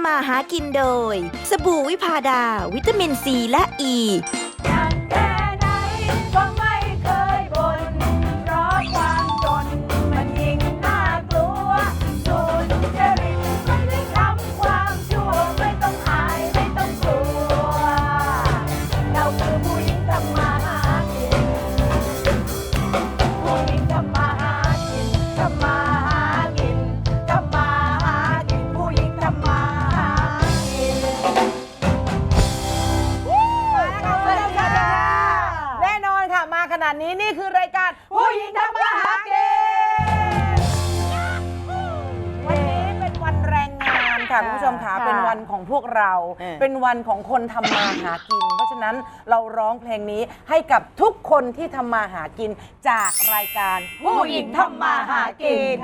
ำมาหากินโดย สบู่วิพาดา วิตามินซีและอ e. ี ค่ะคุณผู้ชมค่ะเป็นวันของพวกเราเป็นวันของคนทำมาหากิน เพราะฉะนั้นเราร้องเพลงนี้ให้กับทุกคนที่ทำมาหากินจากรายการ ผู้หญิงทำมาหากิน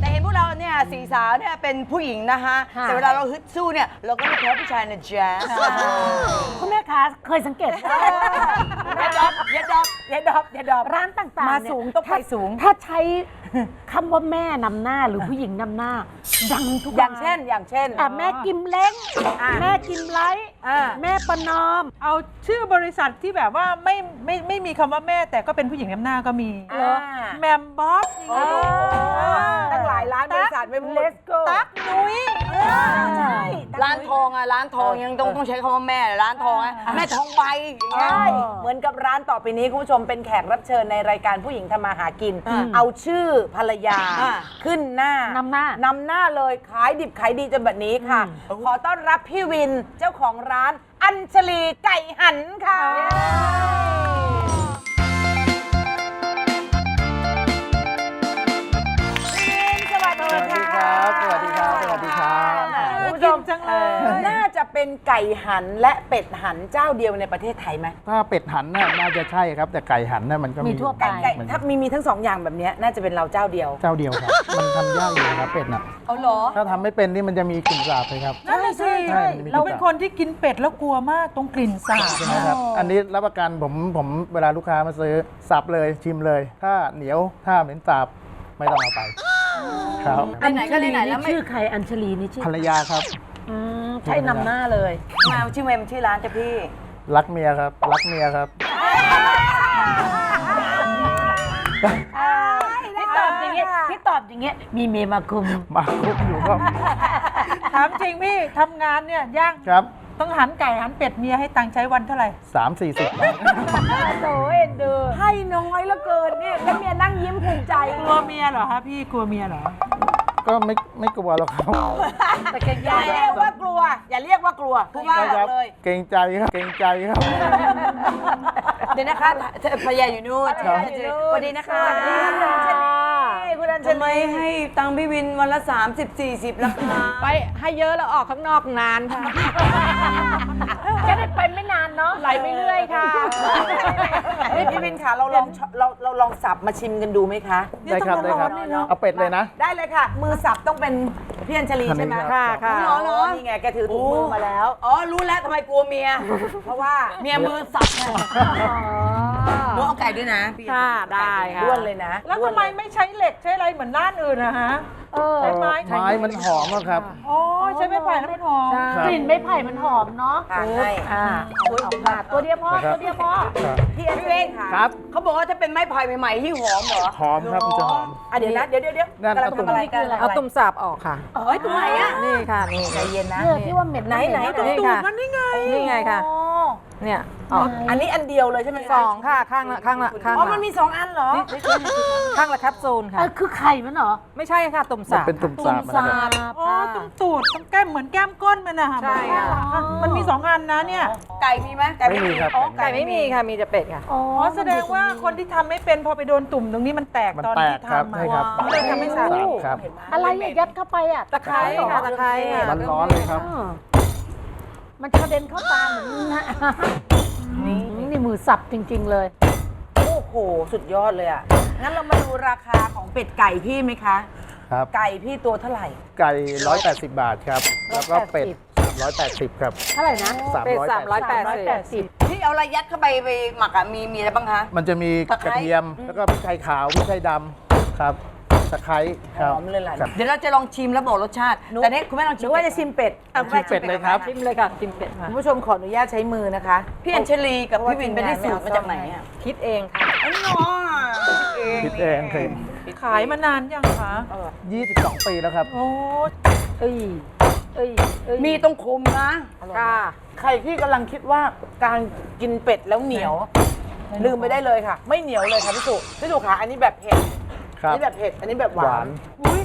แต่เห็น พวกเราเนี่ยสี่สาวเนี่ยเป็นผู้หญิงนะคะค่ะแต่เวลาเราฮึดสู้เนี่ยเราก็ไม่แพ้ผู้ชายนะแจ๊สคุณแม่คะเคยสังเกตไหมอย่าดอบอย่าดอบอย่าดอบอย่าดอบร้านต่างๆมาเนี่ยสูงต้องไปสูง ถ้าใช้คำว่าแม่นำหน้าหรือผู้หญิงนำหน้าดังทุกอย่างร้นเช่น อย่างเช่นอะแม่กิมเล้งอะแม่กิมไลท์อ่าแม่ประนอม เอาชื่อบริษัทที่แบบว่าไม่ไม่ไม่มีคำว่าแม่แต่ก็เป็นผู้หญิงนำหน้าก็มีเหรอแมมบ๊อบอย่างโอ้เงี้ยตั้งหลายร้านบริษัทไม่พูด Let's go ตั๊กนุ้ยใช่ร้านทองอะร้านทองยังต้องต้องใช้คำว่าแม่เลยร้านทองอะแม่ทองใบอย่างเงี้ย ใช่เหมือนกับร้านต่อไปนี้คุณผู้ชมเป็นแขกรับเชิญในรายการผู้หญิงทำมาหากิน เอาชื่อภรรยาอ่า ขึ้นหน้านำหน้านำหน้าเลยขายดิบขายดีจนแบบนี้ค่ะ ขอต้อนรับพี่วินเจ้าของร้านอัญชลีไก่หันค่ะ สวัสดีครับ สวัสดีครับคุณผู้ชมจังเลยน่าจะเป็นไก่หันและเป็ดหันเจ้าเดียวในประเทศไทยไหมถ้าเป็ดหันน่ะน่าจะใช่ครับ แต่ไก่หันน่ะมันก็มีมีทั่วไปไก่ไก่มันถ้ามีมีทั้งสองอย่างแบบเนี้ยน่าจะเป็นเราเจ้าเดียว เจ้าเดียวครับ มันทำยากอยู่นะครับเป็ดน่ะเอาเหรอ ถ้าทำไม่เป็นนี่มันจะมีกลิ่นสาบเลยครับนั่นน่ะสิใช่มันจะมีเราเป็นคนที่กินเป็ดแล้วกลัวมากตรงกลิ่นสาบใช่ไหมครับ อันนี้รับประกันผมผมเวลาลูกค้ามาซื้อสับเลยชิมเลย ถ้าเหนียวถ้าเหม็นสาบไม่ต้องเอาไป ครับไปไหนก็ไปไหนแล้วไม่ ชื่อใครอัญชลีนี่ชื่อภรรยาครับ อืมใช่นำหน้าเลย มาชื่อเมมชื่อร้านจ้ะพี่ รักเมียครับ รักเมียครับ ที่ตอบอย่างเงี้ยที่ตอบอย่างเงี้ยมีเมมาคุม มาคุกอยู่ครับ ถามจริงพี่ทำงานเนี่ยย่างครับ ต้องหันไก่หันเป็ดเมียให้ตังค์ใช้วันเท่าไหร่ สามสี่สิบโอ้เอ็นดูให้น้อยแล้วเกินเนี่ยแล้วเมียนั่งยิ้มภูมิใจ กลัวเมียเหรอฮะพี่กลัวเมียเหรอ ก็ไม่ไม่กลัวหรอกครับแต่แกอย่าเรียกว่ากลัว อย่าเรียกว่ากลัวพูดว่าไม่ครับเลย เกรงใจครับเกรงใจครับ เดี๋ยวนะคะภรรยาอยู่นู่นครับ สวัสดีนะคะสวัสดีค่ะ คุณอัญชทำไมลีให้ตังค์พี่วินวันละ 30 40ราคาไปให้เยอะแล้วออกข้างนอกนานค่ะ จะได้ไปไม่นานเนาะไหลไปเรื่อยค่ะนี่พี่วินค่ะเราลองเราเราลองสับมาชิมกันดูไหมคะได้ครับได้ครับเอาเป็ดเลยนะ ได้เลยค่ะ มือสับต้องเป็นพี่อัญชลีใช่ไหมคนนี้ครับค่ะเหรอเหรอนี่ไงแกถือถุงมือมาแล้ว อ๋อรู้แล้วทำไมกลัวเมีย เพราะว่าเมียมือสับไง หนูเอาไก่ด้วยนะพี่ค่ะได้ค่ะ ด้วนเลยนะแล้วทำไมไม่ใช้เหล็กใช้อะไรเหมือนร้านอื่นนะฮะ เออใช้ไม้ไม้มันหอมอะครับ อ๋อใช้ไม้ไผ่แล้วมันหอมครับ กลิ่นไม้ไผ่มันหอมเนาะค่ะให้อ่าเอาออกมาตัวเดียวพอนะครับ ตัวเดียวพอครับพี่อัญชลีค่ะครับ เขาบอกว่าถ้าเป็นไม้ไผ่ใหม่ๆที่หอมเหรอหอมครับมันจะหอม อะเดี๋ยวนะเดี๋ยวเดี๋ยวเดี๋ยวนั่นกำลังเอาตุ่ม ทำอะไรกันเอาตุ่มสับออกค่ะ เอ้ยตรงไหนอะนี่ค่ะนี่ใจเย็นนะเนื้อที่ว่าเหม็ดไหนไหนเหม็ไหนนี่ค่ะ มันนี่ไงนี่ไงค่ะ อ๋อเนี่ยออกอันนี้อันเดียวเลยใช่ไหมคะสองค่ะข้างละข้างละข้างอ๋อละมันมีสองอันเหรอ ข้างละแคปซูลเอค่ะอคือไข่มันเหรอ ไม่ใช่ค่ะตุ่มมันสับเป็นตุ่มสาบสานะครับ บอ๋อตรงตูดตรงแก้มเหมือนแก้มก้นมันนะใช่ค่ะ มันมีสองอันนะเนี่ย ไก่มีไหมไม่มีครับ อ๋อไก่ไม่มีค่ะมีแต่เป็ดค่ะอ๋ออ๋อแสดงว่าคนที่ทำไม่เป็นพอไปโดนตุ่มตรงนี้มันแตกมันตอนแตที่กครับทำใช่อะครับก็เลยทำให้สาบสาบครับอะไรอะยัดเข้าไปอะตะไคร้ค่ะตะไคร้ค่ะร้อนๆเลยครับเออมันกระเด็นเข้าตาเหมือนนะนี่นี่มือสับจริง ๆ เลย โอ้โห สุดยอดเลยอะ งั้นเรามาดูราคาของเป็ดไก่พี่ไหมคะ ครับ ไก่พี่ตัวเท่าไหร่ ไก่ 180 บาทครับ แล้วก็เป็ด 380 ครับ เท่าไหร่นะเป็ด380สามร้อยแปดสิบที่เอาอะไรยัดเข้าไปไปหมักอะมีมีอะไรบ้างคะ มันจะมีตะไคร้ กระเทียม แล้วก็พริกไทยขาวพริกไทยดำครับ ตะไคร้ครับหอมเลยล่ะครับ เดี๋ยวเราจะลองชิมแล้วบอกรสชาติแต่นี่คุณแม่ลองหชิรืมอว่าจะชิมเป็ดอาคุณแม่ชิมเป็ดเลยครับ ชิมเลยค่ะชิมเป็ดค่ะคุณผู้ชมขออนุญาตใช้มือนะคะ พี่อัญชลีกับพี่วินไปได้สูตรมาจากไหนอะคิดเองค่ะ อ๋อ คิดเองคือขายมานานยังคะ22 ปีแล้วครับ โอ้เอ้ยเอ้ยเอ้ยมีต้องคุมนะค่ะใครที่กำลังคิดว่าการกินเป็ดแล้วเหนียว ลืมไปได้เลยค่ะ ไม่เหนียวเลยค่ะพี่สุพี่สุค่ะอันนี้แบบเผ็ดครัอันบนี้แบบเผ็ดอันนี้แบบหหวาวานนอุ้ย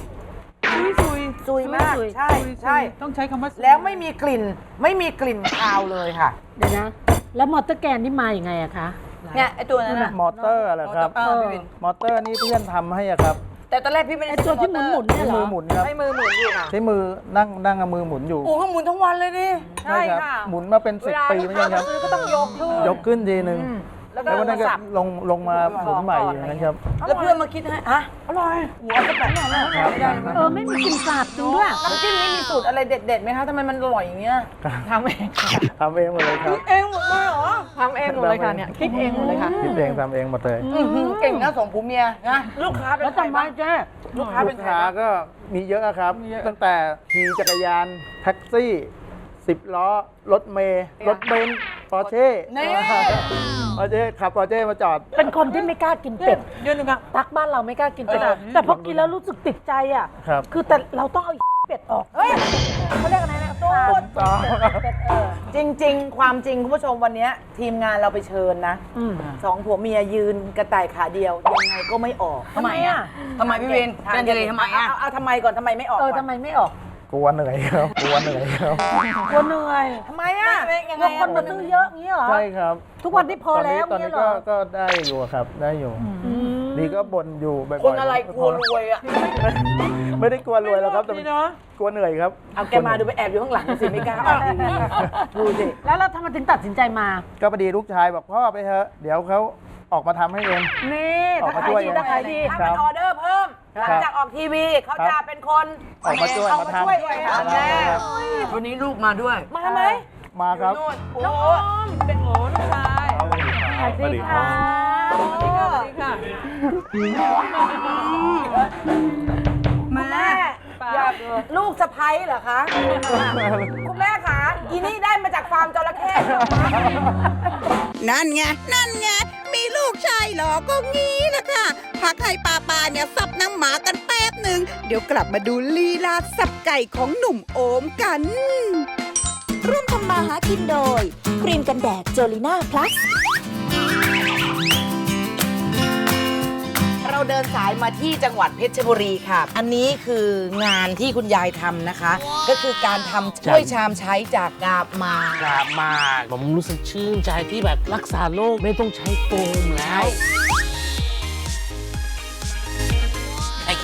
ซุยซุยซุยมากซุยใช่ใช่ ต้องใช้คำว่าซุยแล้วไม่มีกลิ่นไม่มีกลิ่นคาวเลยค่ะ เดี๋ยวนะ แล้วมอเตอร์แกนนี่มาอย่างไงอะคะ เนี่ยไอตัวนั้นน่ะมอเตอร์อะไรครับ เออพี่วินมอเตอร์นี่เพื่อนทำให้อะครับแต่ตอนแรกพี่ไม่ได้ไอตัวที่หมุนหมุนๆใช้เนี่ยเหรมืออหมุนครับให้มือหมุนอยู่ค่ะใช้มือนั่งนั่งเอามือหมุนอยู่โอ้เขาหมุนทั้งวันเลยดิ ใช่รับค่ะ หมุนมาเป็นเวสิบลาปีลูไม่กค้าใช่คมารับซื้อก็ต้องยกขึ้นยกขึ้นทีหนึ่ง แล้วก็แล้ววันนั้นก็มาสับลงลงมาหมุนใหม่อย่างนั้นครับ แล้วเพื่อนมาคิดให้อะอร่อยหัวก็แบบนั้นนะครับไม่ได้เออไม่มีกลิ่นสาบจริงด้วยน้ำจิ้มนี่มีสูตรอะไรเด็ดๆไหมคะทำไมมันอร่อยอย่างเงี้ยทำเองทำเองหมดเลยครับเองหมดเลยเหรอทำเองหมดเลยค่ะเนี่ยคิดเองหมดเลยค่ะคิดเองทำเองหมดเลยอื้อหือเก่งนะสองผัวเมียนะลูกค้าเป็นแล้วใครทำไมบ้างเจ๊ลูกค้าลูเป็นกใครค้าบ้างก็มีเยอะอะครับ ตั้งแต่ขี่จักรยานแท็กซี่ สิบล้อ รถเมย์รถเบนซ์ปอร์เช่นี่ ปอร์เช่ขับปอร์เช่มาจอด เป็นคนที่ไม่กล้ากินเป็ดเดือนหนึงอะตักบ้านเราไม่กล้ากินเป็ดเออแต่พอกินแล้วรู้สึกติดใจอะครับคือแต่เราต้องเอาเป็ดออก เฮ้ยเขาเรียกอะไรนะตูดต่อเป็ดเออจริง ๆ ความจริงคุณผู้ชมวันเนี้ยทีมงานเราไปเชิญนะอืมสองผัวเมียยืนกระต่ายขาเดียวยังไงก็ไม่ออกทำไมอะทำไมพี่วินพี่อัญชลีทำไมอะเอาเอาทำไมก่อนทำไมไม่ออกเออก่นทำไมไม่ออก กลัวเหนื่อยครับกลัวเหนื่อยครับกลัวเหนื่อยทำไมอะกลัวคนมาซื้อเยอะอย่างนี้เหรอ ใช่ครับ ทุกวันที่พอแล้วตอนนี้เงี้ยเหรก็อก็ได้อยู่ครับได้อยู่อืมดีก็บ่นอยู่บ่อยๆคนอะไรกลัวรวยอะไม่ได้กลัวรวยแล้วครับแต่ดีเนาะกลัวเหนื่อยครับเอาแกมาดูไปแอบอยู่ข้างหลังสิไม่กล้าออกทีวีดูสิแล้วเราทำไมถึงตัดสินใจมา ก็พอดีลูกชายบอกพ่อไปเถอะเดี๋ยวเขาออกมาทำให้เองนี่ออกถ้ามาขายช่วยดีถ้าขายดีถ้าครัเป็นบออเดอร์เพิ่ม หครับลังจากออกทีวีเขาครัจะบเป็นคนออกมาช่วยออกมามาทำช่วยเลยค่ะครับแม่วันนี้ลูกมาด้วย มาไหมมาครับนู่นโอ้น้องโหออมเป็นโหลูกชายสวัสดีค่ะสวัสดีค่ะสวัสดีค่ะแม่อยากลูกสะพ้ยเหรอคะ คุณแม่คะอีนี่ได้มาจากฟาร์มจระเข้เหรอคะนั่นไง นั่นไง มีลูกชายหรอก็งี้แหละค่ะพักให้ป้าปาเนี่ยสับน้ำหมากันแป๊บหนึ่ง เดี๋ยวกลับมาดูลีลาสับไก่ของหนุ่มโอมกัน ร่วมทำมาหากินโดย ครีมกันแดดเจลิน่าพลัส เราเดินสายมาที่จังหวัดเพชรบุรีค่ะ อันนี้คืองานที่คุณยายทำนะคะ ก็คือการทำถ้วยชามใช้จากกาบมากลับมาผมรู้สึกชื่นใจที่แบบรักษาโรคไม่ต้องใช้โฟมแล้ว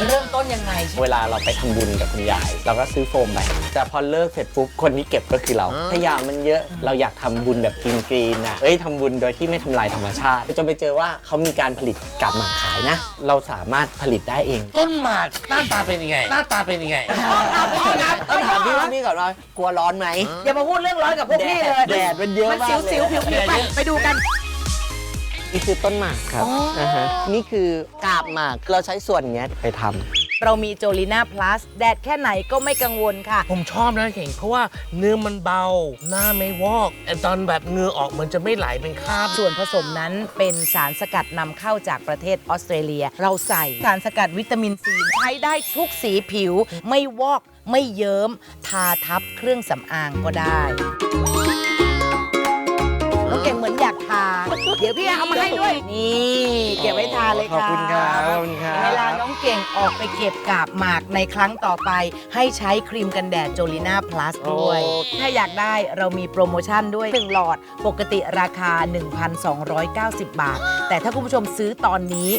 เริ่มต้นยังไง เวลาเราไปทำบุญกับคุณยาย เราก็ซื้อโฟมไป แต่พอเลิกเสร็จปุ๊บคนที่เก็บก็คือเราขยะมันเยอะเราอยากทำบุญแบบกรีนๆนะเอ้ยทำบุญโดยที่ไม่ทำลายธรรมชาติจนไปเจอว่าเขามีการผลิตกาบหมากขายนะ เราสามารถผลิตได้เองต้นหมากหน้าตาเป็นยังไง หน้าตาเป็นยังไง ต้องถามพี่ว่าพี่ก่อนว่ากลัวร้อนไหมอย่ามาพูดเรื่องร้อนกับพวกพี่เลย แดดมันเยอะมันมากสิวเลยสิวผิวผิวไปไปดูกัน นี่คือต้นหมากครับาฮะนี่คือกาบหมากเราใช้ส่วนเนี้ยไปทำเรามีโจลิน่าพลัสแดดแค่ไหนก็ไม่กังวลค่ะ ผมชอบนะเก่งเพราะว่าเนื้อมันเบา หน้าไม่วอกแต่ตอนแบบเหงือออกมันจะไม่ไหลเป็นคราบ ส่วนผสมนั้นเป็นสารสกัดนำเข้าจากประเทศออสเตรเลีย เราใส่สารสกัดวิตามินซีใช้ได้ทุกสีผิว ไม่วอก ไม่เยิ้ม ทาทับเครื่องสำอางก็ได้ น้องเก่งเหมือนอยากทา เดี๋ยวพี่เอามาให้ด้วย นี่เก็บไว้ทาเลยขอบค่ะคุณครับขอบคุณครับ เวลาน้องเก่งออกไปเก็บกาบหมากในครั้งต่อไป ให้ใช้ครีมกันแดดโจลิน่าพลัสด้วยถ้าอยากได้เรามีโปรโมชั่นด้วย 1 หลอดปกติราคา 1,290 บาท แต่ถ้าคุณผู้ชมซื้อตอนนี้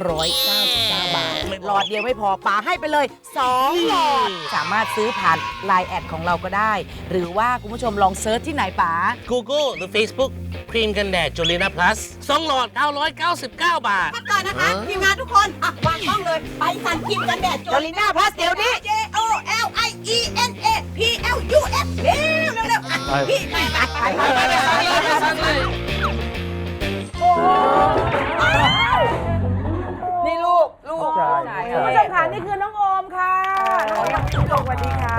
999 บาท หลอดเดียวไม่พอปาให้ไปเลย 2 หลอด สามารถซื้อผ่าน Line แอดของเราก็ได้ หรือว่าคุณผู้ชมลองเซิร์ชที่ไหนป๋า Google หรือ Facebook ครีมกันแดดจูลิน่าพลัสสองหลอด 999 บาทก่อนนะคะทีมงานทุกคนอะวางกล้องเลย ไปสั่นครีมกันแดดโจลิน่าพลัสเดี๋ยวนี้ J O L I E N A P L U S เร็วเร็วเร็วอะพี่ไปไปไปไปไปไปนี่ลูก ลูกใช่คุณผู้ชมคะวัสดีค่ะ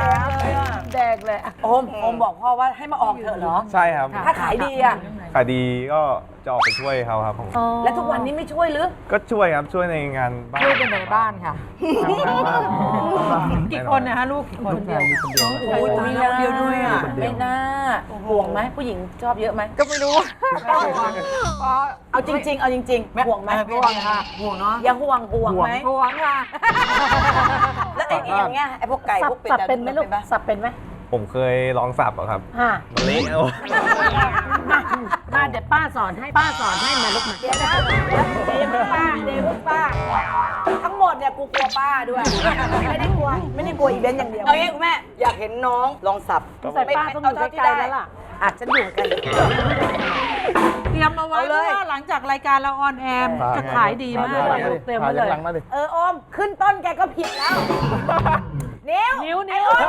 แดงเลยอะโอมโอมบอกพ่อว่าให้มาออกเถอะเหรอ ใช่ครับ ถ้าขายดีอะ ขายดีก็ จะออกไปช่วยเขาครับผมแล้วทุกวันนี้ไม่ช่วยหรือก็ช่วยครับช่วยในงานบ้านช่วยเป็นในบ้านค่ะกี่คนนะฮะลูกกี่คนลูกชายมีคนเดียวโอ้ยมีลูกเดียวด้วยอะคนเดียวไม่น่าห่วงไหมผู้หญิงชอบเยอะไหมก็ไม่รู้เอาจริง ๆ เอาจริงๆห่วงไหมห่วงค่ะห่วงเนาะอย่าห่วงห่วงไหมห่วงค่ะแล้วไอ้อย่างเงี้ยไอ้พวกไก่สับพวกเป็ดสับอะเป็นไหมลูกปะสับเป็นไหม ผมเคยลองสับอะครับฮะมันเละเอามาเดี๋ยวป้าสอนให้ป้าสอนให้มาลูกมาเดี๋ยวนะเดมป้าเดมป้า ทั้งหมดเนี่ยกูกลัวป้าด้วย ไม่ได้กลัว ไม่ได้กลัวอีเวนต์อย่างเดียว เอางี้คุณแม่ อยากเห็นน้องลองสับใส่ป้าต้องอยู่ใกล้ๆแล้วล่ะ อาจจะอยู่กัน เตรียมมาไว้เอาเพเลย ราะว่าหลังจากรายการเราออนแอร์จะขายดีมากผ่เตรียมไว้เลยหลังมาดิเออโอม ขึ้นต้นแกก็ผิดแล้ว นิ้วนิ้วนิ้วสั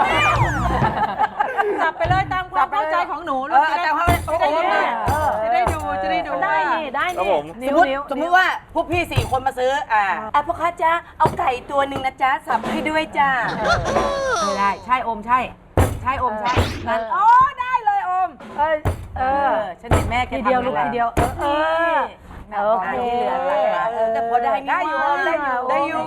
บไปเลยตามความเข้าใจของหนูเอลูกอจะได้แต่ว่าโอ้โหจะได้ดูจะได้ดูได้นี่ได้ครับนี่ผม สมมติสมมติว่าพวกพี่สี่คนมาซื้ออ่าอะพ่อค้าจ้าเอาไก่ตัวหนึ่งนะจ๊ะสับให้ด้วยจ้าไม่ได้ใช่โอมใช่ ใช่โอมใช่งั้นโอ้ได้เลยโอมเออเออฉันเห็นแม่แกทีเดียวทำลูกแล้ทีเดียวเออเออโอเคเออแต่พอได้ได้อยู่ได้อยู่ได้อยู่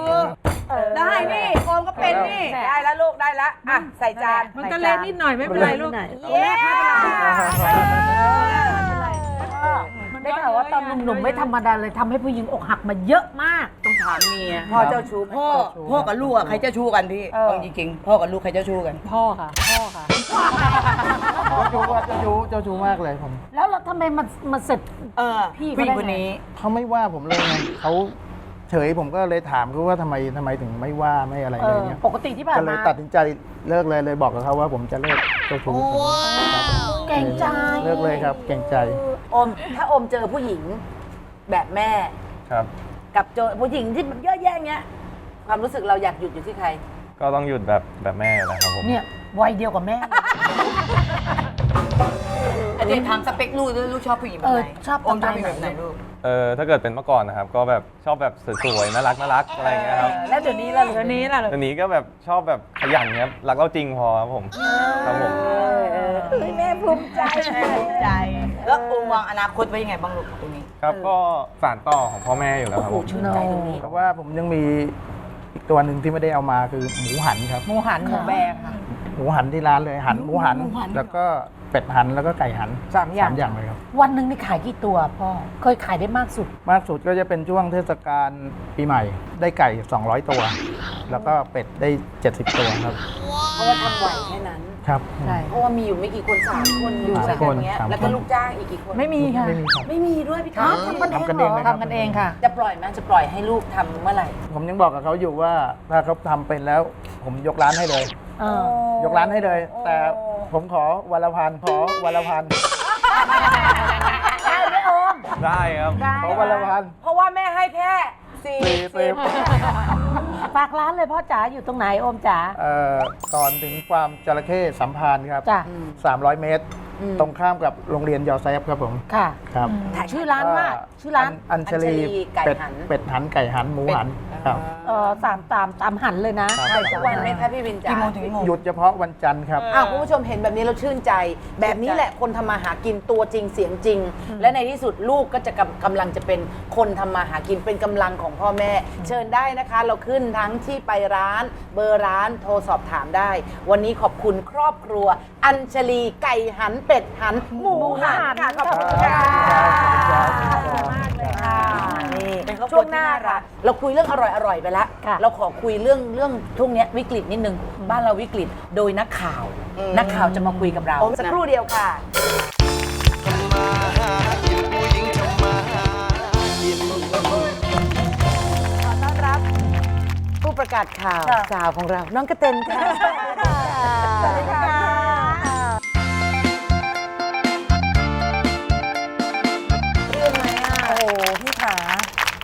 ได้นี่โอมก็เป็นนี่ ได้แล้วลูกได้แล้วอะใส่จานมันก็เละนิดหน่อยไม่เป็นไรลูกเย้ได้ข่าวว่าตอนหนุ่มๆไม่ธรรมดาเลยทำให้ผู้หญิงอกหักมาเยอะมาก ต้องถามเมียพ่อเจ้าชู้พ่อพ่อกับลูกอะใครเจ้าชู้กันพี่เอาจริงๆพ่อกับลูกใครเจ้าชู้กัน พ่อค่ะ พ่อค่ะเจ้าชู้ว่าเจ้าชู้เจ้าชู้มากเลยผม แล้วเราทำไมมันมันเสร็จเออพี่ผู้หญิงเขาได้ไงคนนี้เขาไม่ว่าผมเลยไงเขา เฉยผมก็เลยถามเขาว่าทำไมทำไมถึงไม่ว่าไม่อะไรเอเลยอเงี้ย ปกติที่ผ่านก็เลยมาตัดสินใจเลิกเลยเลยบอกกับเขาว่าผมจะเลิกเจ้าชู้เก่งใจเลิกเลยครับ เก่งใจโอมถ้าโอมเจอผู้หญิงแบบแม่ ครับ กับเจอผู้หญิงที่แบบเยอะแยะเงี้ย ความรู้สึกเราอยากหยุดอยู่ที่ใคร ก็ต้องหยุดแบบแบบแม่แหละครับผม เนี่ยวัยเดียวกับแม่ เลยอันนี้ถามสเปคลูกด้วยลูกชอบผู้หญิงแบบไหนเออชอบโอมชอบสผู้หไตญิล์งไหนแบบไหนลูกเออถ้าเกิดเป็นเมื่อก่อนนะครับ ก็แบบชอบแบบสวยๆน่ารักน่ารักอะไรอย่างเงี้ยครับแล้วเดี๋ยวนี้ล่ะเดี๋ยวนี้ล่ะตอนนี้ก็แบบชอบแบบขยันครับรักเราจริงพอครับผมครับผมแม่ภูมิใจภูมิใจ แล้วโอมวางอนาคตไว้ยังไงบ้างลูกตรงนี้ครับก็สานต่อของพ่อแม่อยู่แล้วครับผมชื่นใจตรงนี้เพราะว่าผมยังมีอีกตัวหนึ่งที่ไม่ได้เอามาคือหมูหันครับหมูหันหมูแบงค่ะหมูหันที่ร้านเลยหันหมูหัน แล้วก็ เป็ดหันแล้วก็ไก่หันสามอย่าง สามอย่างเลยครับ วันหนึ่งนี่ขายกี่ตัวพ่อ เคยขายได้มากสุด มากสุดก็จะเป็นช่วงเทศกาลปีใหม่ ได้ไก่ 200 ตัว แล้วก็เป็ดได้ 70 ตัวครับ เพราะว่าทำไหวแค่นั้น ครับ ใช่ เพราะว่ามีอยู่ไม่กี่คนสามคนอยู่สามใส่คกันนเงี้ย สามแล้วก็คนลูกจ้างอีกกี่คน ไม่มีค่ะไม่มีครับ ไม่มีด้วยพี่ท็อปทำกันเองเลยครับ ทำกันเองค่ะ จะปล่อยไหมจะปล่อยให้ลูกทำเมื่อไหร่ผมยังบอกกับเขาอยู่ว่าถ้าเขาทำเป็นแล้ว ผมยกร้านให้เลย เออยกร้านให้เลย แต่ ผมขอวันละพันขอวันละพันได้ไหมโอม ได้ครับขอวันละพันเพราะว่าแม่ให้แค่สี่สี่สิบฝากร้านเลยพ่อจ๋าอยู่ตรงไหนโอมจ๋า เอ่อก่อนถึงฟาร์มจระเข้สัมพันธ์ครับจ้ะ 300 เมตร ตรงข้ามกับโรงเรียนยอแซฟครับผมค่ะ ครับชื่อร้านว่าชื่อร้านนอัญชลีไก่เป็ดหัน เป็ดหันไก่หันหมูหันครับเออตามตามตามหันเลยนะครับเปิดทุกวันไหมคะพี่วินจ๋ากี่โมงถึงกี่โมง หยุดเฉพาะวันจันทร์ครับ อ้าวคุณผู้ชมเห็นแบบนี้เราชื่นใจ แบบนี้แหละคนทำมาหากินตัวจริงเสียงจริง และในที่สุดลูกก็จะกำกำลังจะเป็นคนทำมาหากินเป็นกำลังของพ่อแม่ เชิญได้นะคะ เราขึ้นทั้งที่ไปร้าน เบอร์ร้านโทรสอบถามได้ วันนี้ขอบคุณครอบครัว อัญชลีไก่หันเป็ดหัน หมูหันค่ะขอบคุณค่ะขอบคุณครับมากเลยค่ะนี่เป็นครอบครัช่ววงหน้าที่น่ารัค่ะก เราคุยเรื่องอร่อยๆไปแล้วค่ะเราขอคุยเรื่องเรื่องช่วงเนี้ยวิกฤตนิดนึง บ้านเราวิกฤตโดยนักข่าว นักข่าวจะมาคุยกับเรา สักครู่เดียวค่ะ ขอต้อนรับ ผู้ประกาศข่าวสาวของเรา น้องกระเตนค่ะสวัสดีค่ะ พี่ขา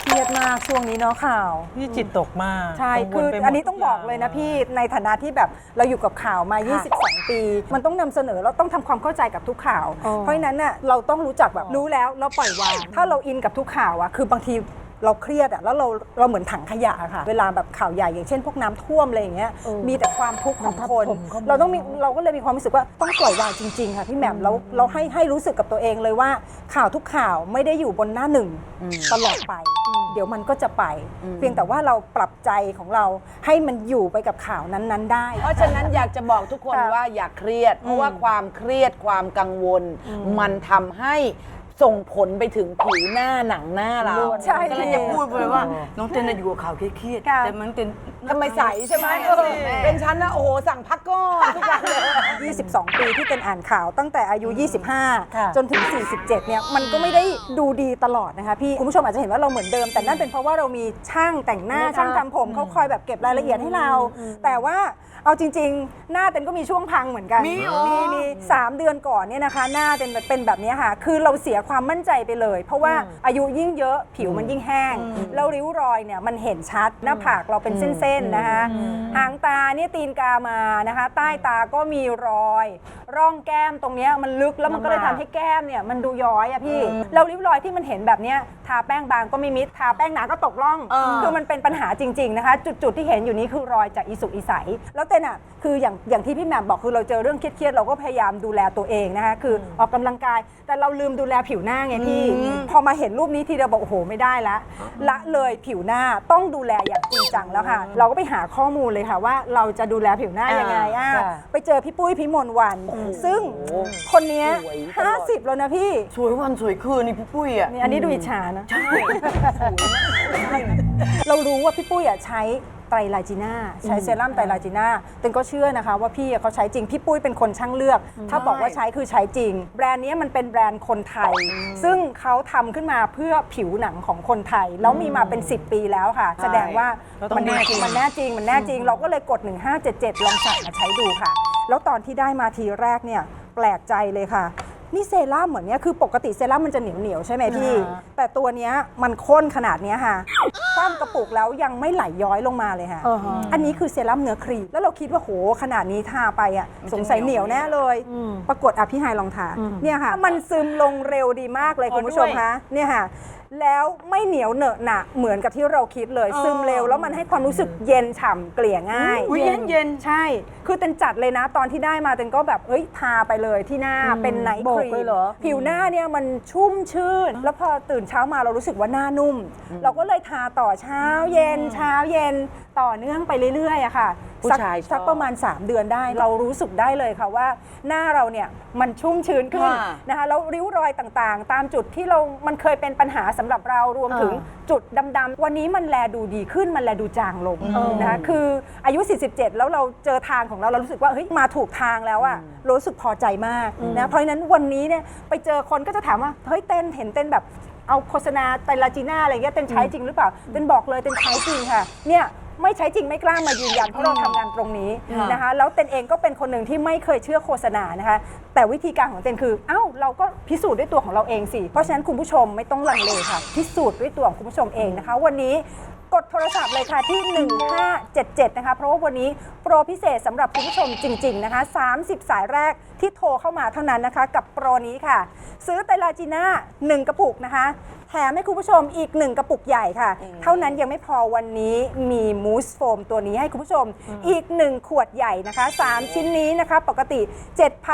เครียดมากช่วงนี้เนาะข่าว พี่จิตตกมากใช่ กังวคืลอไปหมดอันนี้ต้องบอกเลยนะพี่ ในฐานะที่แบบเราอยู่กับข่าวมา 22 ปี มันต้องนำเสนอเราต้องทำความเข้าใจกับทุกข่าว เพราะฉะนั้นน่ะเราต้องรู้จักแบบรู้แล้วเราปล่อยวาง ถ้าเราอินกับทุกข่าวอะคือบางที เราเครียดอะแล้วเราเราเหมือนถังขยะอะค่ะ เวลาแบบข่าวใหญ่อย่างเช่น พวกน้ำท่วมอะไรอย่างเงี้ยมีแต่ความทุกข์ของคนเราต้องมีเราก็เลยมีความรู้สึกว่าต้องปล่อยวางจริงๆค่ะพี่แหม่มเราเราให้ให้รู้สึกกับตัวเองเลยว่าข่าวทุกข่าวไม่ได้อยู่บนหน้าหนึ่งตลอดไป เดี๋ยวมันก็จะไปเพียงแต่ว่าเราปรับใจของเราให้มันอยู่ไปกับข่าวนั้นๆได้ เพราะฉะนั้นอยากจะบอกทุกคนค่ะว่าอย่าเครียด เพราะว่าความเครียดความกังวล มันทำให้ ส่งผลไปถึงผิวหน้าหนังหน้าเราใช่กำลังจะพูดเลยว่า น้องเต้นน่ะอยู่กับข่าวเครียดๆค่ะ แต่มันเป็น ทำไมใสใช่ไหมเออเป็นฉันนะโอ้โหสั่งพักก้อนทุกวันเลย 22 ปีที่เป็นอ่านข่าวตั้งแต่อายุ ค่ะ25 จนถึง 47 เนี่ย มันก็ไม่ได้ดูดีตลอดนะคะพี่ คุณผู้ชมอาจจะเห็นว่าเราเหมือนเดิม แต่นั่นเป็นเพราะว่าเรามีช่างแต่งหน้าช่างทำผมเขาคอยแบบเก็บรายละเอียดให้เรา แต่ว่า เอาจริง ๆ หน้าเต็นก็มีช่วงพังเหมือนกันมีเหรอ มีมีสามเดือนก่อนเนี่ยนะคะ หน้าเต็นเป็นแบบนี้ค่ะ คือเราเสียความมั่นใจไปเลย เพราะว่าอายุยิ่งเยอะผิวมันยิ่งแห้ง แล้วริ้วรอยเนี่ยมันเห็นชัดหน้าผากเราเป็นเส้นๆนะคะหางตาเนี่ยตีนกามานะคะ ใต้ตาก็มีรอย ร่องแก้มตรงเนี้ยมันลึกแล้วมันก็เลยทำให้แก้มเนี่ยมันดูย้อยอะพี่แล้วริ้วรอยที่มันเห็นแบบเนี้ยทาแป้งบางก็ไม่มิดทาแป้งหนาก็ตกร่องคือมันเป็นปัญหาจริง ๆนะคะ จุดๆที่เห็นอยู่นี้คือรอยจากอิสุกอิสัยแล้วเต้นอะคืออย่างอย่างที่พี่แหม่มบอกคือเราเจอเรื่องเครียดๆเราก็พยายามดูแลตัวเองนะคะคือออกกำลังกาย แต่เราลืมดูแลผิวหน้าไงพี่พอมาเห็นรูปนี้ทีเดียวบอกโอ้โหไม่ได้ละละเลยผิวหน้าต้องดูแลอย่างจริงจังแล้วค่ะ เราก็ไปหาข้อมูลเลยค่ะว่าเราจะดูแลผิวหน้ายังไงอะค่ะไปเจอพี่ปุ้ยพิมลวัน ซึ่งคนเนี้ยสวยตลอด50 แล้วนะพี่สวยวันสวยคืนนี่พี่ปุ้ยอะนี่อันนี้ดูอิจฉานะเรารู้ว่าพี่ปุ้ยอะใช้ ไตรลาจีน่าใช้เซรั่มไตรลาจีน่าเต็นก็เชื่อนะคะว่าพี่อะเขาใช้จริง พี่ปุ้ยเป็นคนช่างเลือก ถ้าบอกว่าใช้คือใช้จริง แบรนด์เนี้ยมันเป็นแบรนด์คนไทย ซึ่งเขาทำขึ้นมาเพื่อผิวหนังของคนไทย แล้วมีมาเป็น 10 ปีแล้วค่ะ แสดงว่ามันแน่จริงมันแน่จริงมันแน่จริง เราก็เลยกด 1577 ลองสั่งมาใช้ดูค่ะ แล้วตอนที่ได้มาทีแรกเนี่ยแปลกใจเลยค่ะ นี่เซรั่มเหมือนเนี้ยคือปกติเซรั่มมันจะเหนียวเหนียวๆใช่ไหมพี่ แต่ตัวเนี้ยมันข้นขนาดเนี้ยค่ะคว่ำกระปุกแล้วยังไม่ไหลย้อยลงมาเลยค่ะอันนี้คือเซรั่มเนื้อครีมแล้วเราคิดว่าโหขนาดนี้ทาไปอะสงสัยเหนียวแน่เลย ปรากฏอะพี่ไฮลองทาเนี่ยค่ะ มันซึมลงเร็วดีมากเลยคุณผู้ชมคะเนี่ยค่ะ แล้วไม่เหนียวเหนอะหนะเหมือนกับที่เราคิดเลยซึมเร็วแล้วมันให้ความรู้สึกเย็นฉ่ำเกลี่ยง่าย อุ๊ยเย็นเย็น ใช่ คือเต็นจัดเลยนะตอนที่ได้มาเต็นก็แบบเอ้ยทาไปเลยที่หน้าเป็นไนท์ครีมผิวหน้าเนี่ยมันชุ่มชื่น แล้วพอตื่นเช้ามาเรารู้สึกว่าหน้านุ่ม เราก็เลยทาต่อเช้าเย็น เช้าเย็นต่อเนื่องไปเรื่อยๆอะค่ะผู้สักชายชอบสักประมาณ 3 เดือนได้ เรารู้สึกได้เลยค่ะว่า หน้าเราเนี่ยมันชุ่มชื้นขึ้นค่ะ นะคะแล้วริ้วรอยต่างๆ ตามจุดที่เรา มันเคยเป็นปัญหาสำหรับเรารวมถึงจุดดำๆวันนี้มันแลดูดีขึ้นมันแลดูจางลงนะคะคืออายุ 47 แล้วเราเจอทางของเราเรารู้สึกว่าเฮ้ยมาถูกทางแล้วอะรู้สึกพอใจมากนะเพราะฉะนั้นวันนี้เนี่ยไปเจอคนก็จะถามว่าเฮ้ยเต้นเห็นเต้นแบบเอาโฆษณาไตรลาจีน่าอะไรเงี้ยเต้นใช้จริงหรือเปล่าเต้นบอกเลยเต้นใช้จริงค่ะเนี่ย ไม่ใช้จริงไม่กล้ามายืนยันเพราะเราทำงานตรงนี้นะคะแล้วเต้นเองก็เป็นคนหนึ่งที่ไม่เคยเชื่อโฆษณานะคะ แต่วิธีการของเต้นคือเอ้าเราก็พิสูจน์ด้วยตัวของเราเองสิเพราะฉะนั้นคุณผู้ชมไม่ต้องลังเลค่ะ พิสูจน์ด้วยตัวของคุณผู้ชมเองนะคะ วันนี้กดโทรศัพท์เลยค่ะที่ 1577 นะคะ เพราะว่าวันนี้โปรพิเศษสำหรับคุณผู้ชมจริง ๆ นะคะ 30 สายแรกที่โทรเข้ามาเท่านั้นนะคะ กับโปรนี้ค่ะ ซื้อไตรลาจีน่า1 กระปุกนะคะ แถมให้คุณผู้ชมอีก1กระปุกใหญ่ค่ะ เท่านั้นยังไม่พอวันนี้มีมูสโฟมตัวนี้ให้คุณผู้ชมอีก1ขวดใหญ่นะคะ 3 ชิ้นนี้นะคะ ปกติ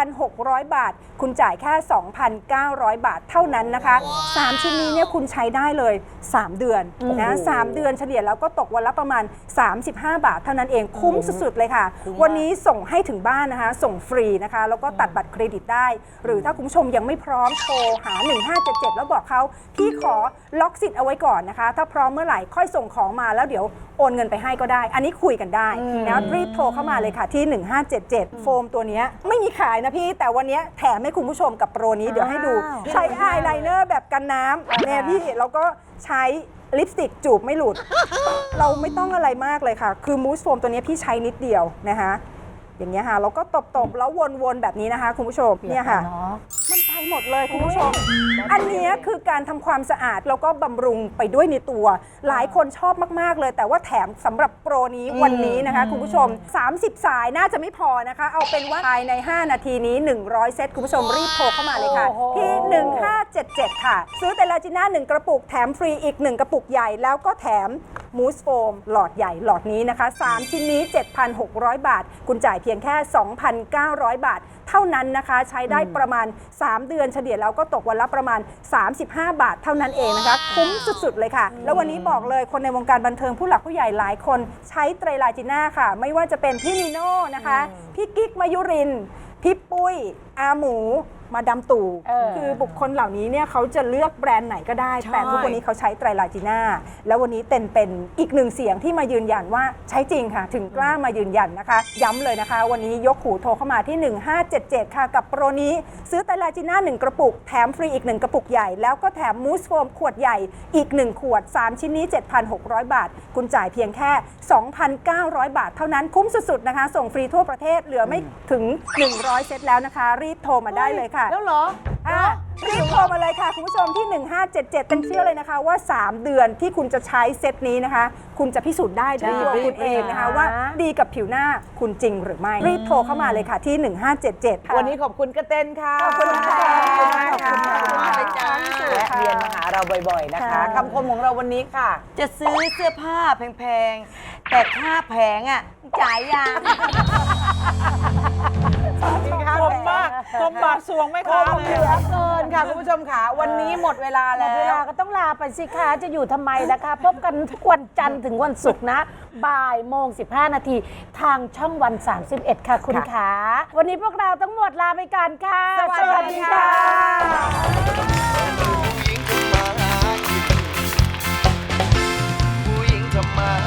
7,600 บาท คุณจ่ายแค่ 2,900 บาทเท่านั้นนะคะ 3 ชิ้นนี้เนี่ยคุณใช้ได้เลย 3 เดือนนะสามเดือนเฉลี่ยแล้วก็ตกวันละประมาณ 35 บาท เท่านั้นเองคุ้มสุดๆเลยค่ะ วันนี้ส่งให้ถึงบ้านนะคะ ส่งฟรีนะคะ แล้วก็ตัดบัตรเครดิตได้ หรือถ้าคุณผู้ชมยังไม่พร้อมโทรหา 1577 แล้วบอกเขาพี่ขอล็อกสิทธิ์เอาไว้ก่อนนะคะ ถ้าพร้อมเมื่อไหร่ค่อยส่งของมาแล้วเดี๋ยวโอนเงินไปให้ก็ได้ อันนี้คุยกันได้นะรีบโทรเข้ามาเลยค่ะที่ 1577 โฟมตัวเนี้ยไม่มีขายนะพี่แต่วันเนี้ยแถมให้คุณผู้ชมกับโปรนี้เดี๋ยวให้ดู ใช้อายไลเนอร์แบบกันน้ำเนี่ยพี่แล้วก็ใช้ลิปสติกจูบไม่หลุด เราไม่ต้องอะไรมากเลยค่ะ คือมูสโฟมตัวนี้พี่ใช้นิดเดียวนะคะ อย่างเงี้ยค่ะแล้วก็ตบๆแล้ววนๆแบบนี้นะคะ คุณผู้ชมเนี่ยค่ะ มันไปหมดเลยคุณผู้ชม อันเนี้ยคือการทำความสะอาดแล้วก็บำรุงไปด้วยในตัว หลายคนชอบมากๆเลย แต่ว่าแถมสำหรับโปรนี้วันนี้นะคะ คุณผู้ชม 30 สายน่าจะไม่พอนะคะ เอาเป็นว่าภายใน 5 นาทีนี้ 100 เซตคุณผู้ชมรีบโทรเข้ามาเลยค่ะ ที่ 1577 ค่ะ ซื้อแต่ลาจิน่า1กระปุกแถมฟรีอีก 1 กระปุกใหญ่แล้วก็แถมมูสโฟมหลอดใหญ่หลอดนี้นะคะ 3 ชิ้นนี้ 7,600 บาท คุณจ่ายเพียงแค่ 2,900 บาท เท่านั้นนะคะ ใช้ได้ประมาณ 3 เดือนเฉลี่ยแล้วก็ตกวันละประมาณ 35 บาท เท่านั้นเองนะคะ คุ้มสุดๆเลยค่ะ แล้ววันนี้บอกเลยคนในวงการบันเทิงผู้หลักผู้ใหญ่หลายคนใช้ไตรลาจิน่าค่ะ ไม่ว่าจะเป็นพี่นีโน่นะคะ พี่กิ๊กมายุรินทร์พี่ปุ้ยอาหมู มาดามตู่คือบุคคลเหล่านี้เนี่ยเขาจะเลือกแบรนด์ไหนก็ได้แต่ทุกวันนี้เขาใช้ไตรลาจิน่าแล้ววันนี้เต็นเป็นอีกหนึ่งเสียงที่มายืนยันว่าใช้จริงค่ะ ถึงกล้ามายืนยันนะคะ ย้ำเลยนะคะ วันนี้ยกหูโทรเข้ามาที่ 1577 ค่ะ กับโปรนี้ ซื้อไตรลาจิน่า1กระปุก แถมฟรีอีก 1 กระปุกใหญ่ แล้วก็แถมมูสโฟมขวดใหญ่อีก 1 ขวด 3 ชิ้นนี้ 7,600 บาท คุณจ่ายเพียงแค่ 2,900 บาท เท่านั้นคุ้มสุดๆนะคะ ส่งฟรีทั่วประเทศเหลือไม่ถึง 100 เซตแล้วนะคะ รีบโทรมาได้เลยค่ะแล้วเหรออะรีบโทรมาเลยค่ะคุณผู้ชมที่ 1577เป็นเชื่อเลยนะคะว่า 3 เดือนที่คุณจะใช้เซตนี้นะคะ คุณจะพิสูจน์ได้ด้วยตัวคุณเองนะคะ ว่าดีกับผิวหน้าคุณจริงหรือไม่ รีบโทรเข้ามาเลยค่ะที่ 1577ค่ะ วันนี้ขอบคุณกระเต้นค่ะขอบคุณค่ะขอบคุณมากค่ะขอบคุณมากเลยจ้า และเรียนมาหาเราบ่อยๆนะคะค่ะ คำคมของเราวันนี้ค่ะ จะซื้อเสื้อผ้าแพงๆ แต่ค่าแผงอะจ่ายยังคมมากคมบาดสวงไม่คค้ามเหเลลืยอเกินค่ะคุณผู้ชมค่ะ วันนี้หมดเวลาหมแล้ดเวลาว ก็ต้องลาไปสิคะจะอยู่ทำไมนะคะ พบกันทุกวันจันทร์ถึงวันศุกร์นะ บ่ายโมง 15 นาที ทางช่องวัน 31 ค่ะคุณขาวันนี้พวกเราทั้งหมดลาไปกันค่ะ สวัสดีค่ะ ผู้หญิงทำมาหากิน